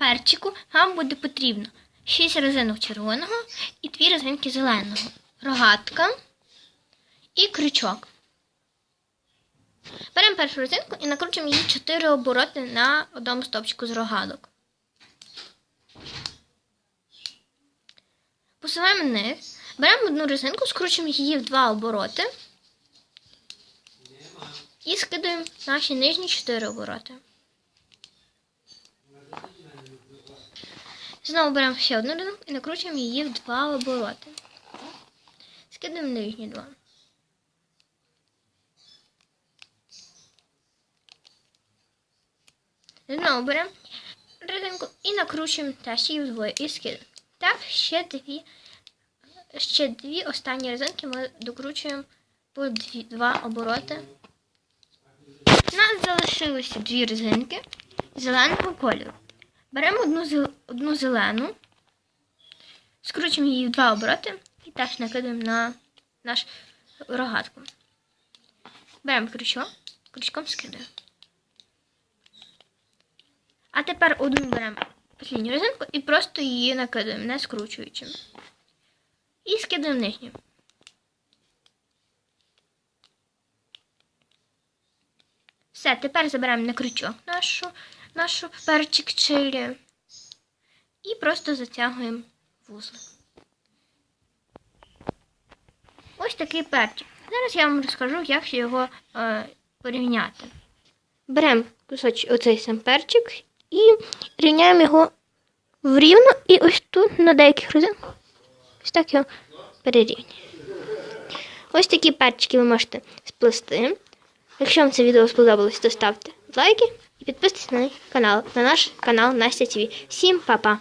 перчику вам буде потрібно 6 резинок червоного і 2 резинки зеленого, рогатка і крючок. Беремо першу резинку і накручуємо її 4 обороти на одному стопчику з рогаток. Посуваємо вниз, беремо одну резинку, скручуємо її в два обороти і скидаємо наші нижні 4 обороти. Знову беремо ще одну резинку і накручуємо її в два обороти. Скидаємо нижні два. Знову беремо резинку і накручуємо теж її вдвоє і скидаємо. Так, ще дві, ще дві останні резинки ми докручуємо по дві, два обороти. У нас залишилося дві резинки зеленого кольору. Беремо одну, одну зелену, скручуємо її в два обороти і теж накидаємо на наш рогатку. Беремо крючок, крючком скидаємо. А тепер одну беремо останню резинку і просто її накидаємо, не скручуючи. І скидаємо нижню. Все, тепер заберемо на крючок нашу, нашу перчик чилі і просто затягуємо вузлик. Ось такий перчик. Зараз я вам розкажу, як його е, порівняти. Беремо кусочок оцей сам перчик і рівняємо його врівно і ось тут на деяких резинках. Ось так його перерівнюємо. Ось такі перчики ви можете сплести. Якщо вам це відео сподобалось, то ставте лайки і підписуйтесь на канал, на наш канал Настя ТВ. Всім па-па!